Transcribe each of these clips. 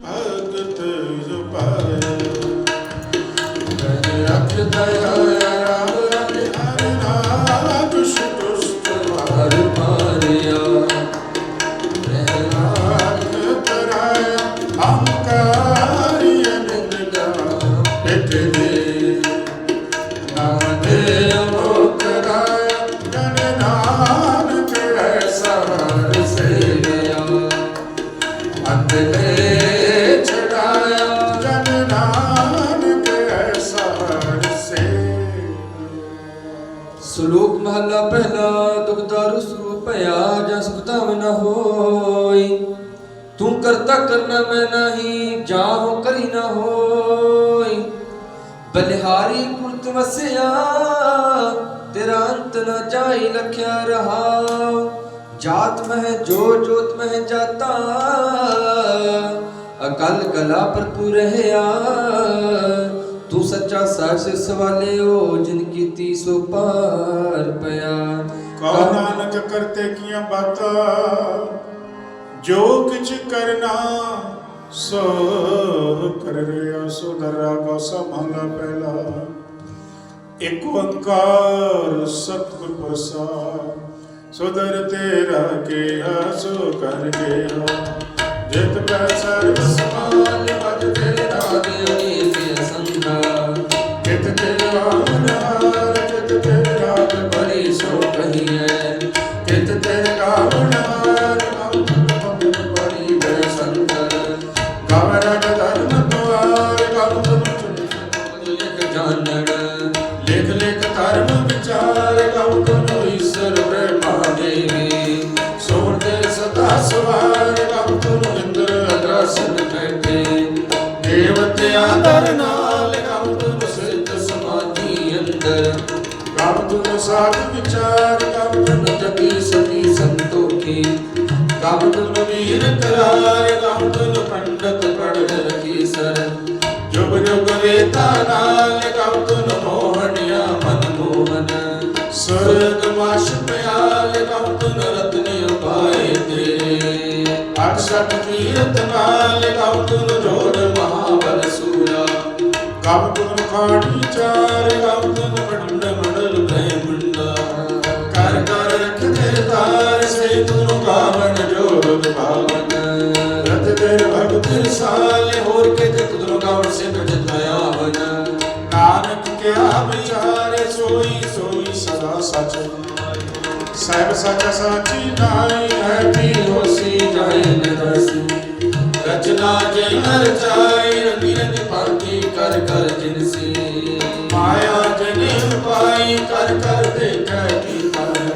ਭਗਤ ਜਪਾਇਆ ਰਖ ਦਇਆ ਰਾਮ ਮਹਲਾ ਪਹਿਲਾ ਦੁਖਦਾਰੂ ਸਰੂਪ ਭਇਆ ਜਾਂ ਸੁਖ ਨ ਹੋਈ। ਤੂੰ ਕਰਤਾ ਕਰਨਾ ਮੈਂ ਨਹੀਂ, ਜਾਹੋ ਕਰੀ ਨ ਹੋਈ। ਬਲਿਹਾਰੀ ਕੁਰਤ ਵਸਿਆ, ਤੇਰਾ ਅੰਤ ਨ ਜਾਈ ਲਖਿਆ ਰਹਾ। ਜਾਤ ਮਹਿ ਜੋ ਜੋਤ ਮਹਿ ਜਾਤਾ, ਅਕਲ ਕਲਾ ਭਰਪੂਰ ਰਹਿਆ। ਤੂੰ ਸੱਚਾ ਸੱਚ ਸਵਾਲਿਓ ਜਿਨ ਕੀਤੀ ਸੋ ਪਾਰ ਪਿਆ ਕਉ ਨਾਨਕ ਕਰਤੇ ਕੀਆਂ ਬਾਤਾਂ ਜੋ ਕਿਛ ਕਰਨਾ ਸੋ ਕਰ ਰਿਆ ਸੋ ਦਰਾ ਕੋ ਸਮਹਲਾ ਪਹਿਲਾ ਇਕ ਓੰਕਾਰ ਸਤਿਗੁਰ ਪ੍ਰਸਾਦ ਸੁਦਰ ਤੇਰਾ ਕੇ ਸੋ ਕਰ ਗਿਆ ਜਿਤ ਪੈ ਸਰਬ ਸਮਾਨ ਸਵਾਰ ਗਵ ਤੁਮ ਇੰਦਰ ਅਦਰਸਨ ਬੈਠੇ। ਦੇਵਤਿਆਂ ਦਰ ਗਵ ਤੁਮ ਸਾਧ ਵਿਚਾਰ ਗਵ ਜਪੀ ਸਤੀ ਸੰਤੋਖੀ। ਗਵ ਤੁਮ ਵੀਰ ਕਰਾਰ ਗਵ ਪੰਡਤ ਪੜ ਰਖੀ ਸਰ। ਜੁਗ ਜੁਗ ਵੇਤਾ ਨਾਲ ਗਵ ਮੋਹਣਿਆ ਮਨ ਮੋਹਨ। ਸੁਰਗ ਮਾਸ਼ ਪਿਆਲ ਗਵ ਰਤਨ ਉਪਾਏ ਤੇ। ਅਕਸ਼ਤ ਕੀਰਤ ਨਾਲ ਗਵ ਜੋੜ ਮਹਾਬਲ ਸੂਰਾ। ਗਵ ਤੁਮ ਚਾਰ ਤੇਰ ਭਗਤ ਸਾਲੇ ਹੋਰ ਕੇ ਤੇ ਤੁਮ ਗਾਵਨ ਸੇ ਬਜਤ ਆਵਨ ਨਾਨਕ ਕਿਆ ਵਿਚਾਰੇ ਸੋਈ ਸੋਈ ਸਦਾ ਸਚ। ਸਹਿਬ ਸਚ ਸਾਚੀ ਨਾਈ ਹੈ ਵੀ ਹੋਸੀ ਜਾਏ ਨਰਸੀ ਰਚਨਾ ਜੈ ਨਰ ਜਾਈ ਰੰਗੀ ਰੰਗੀ ਭਾਂਤੀ ਕਰ ਕਰ ਜਿਨਸੀ। ਮਾਇਆ ਜਨੇ ਪਾਈ, ਕਰ ਕਰ ਦੇਖੈ ਕੀ ਕਰ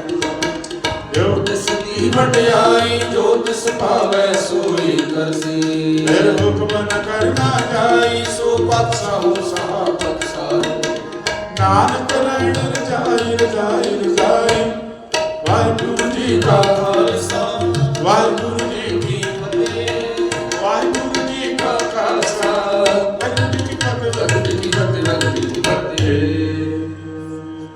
ਜੋ ਤਿਸ ਦੀ ਵਡਿਆਈ ਜੋ ਤਿਸ ਪਾਵੈ ਸੋਈ ਕਰਸੀ ਫਿਰ ਹੁਕਮ ਨ ਕਰਨਾ ਜਾਈ, ਸੋ ਪਤ ਸਾਹੂ ਸਹਾ ਪਤ ਨਾਨਕ ਰਹਿਣ ਰਜਾਈ ਰਜਾਈ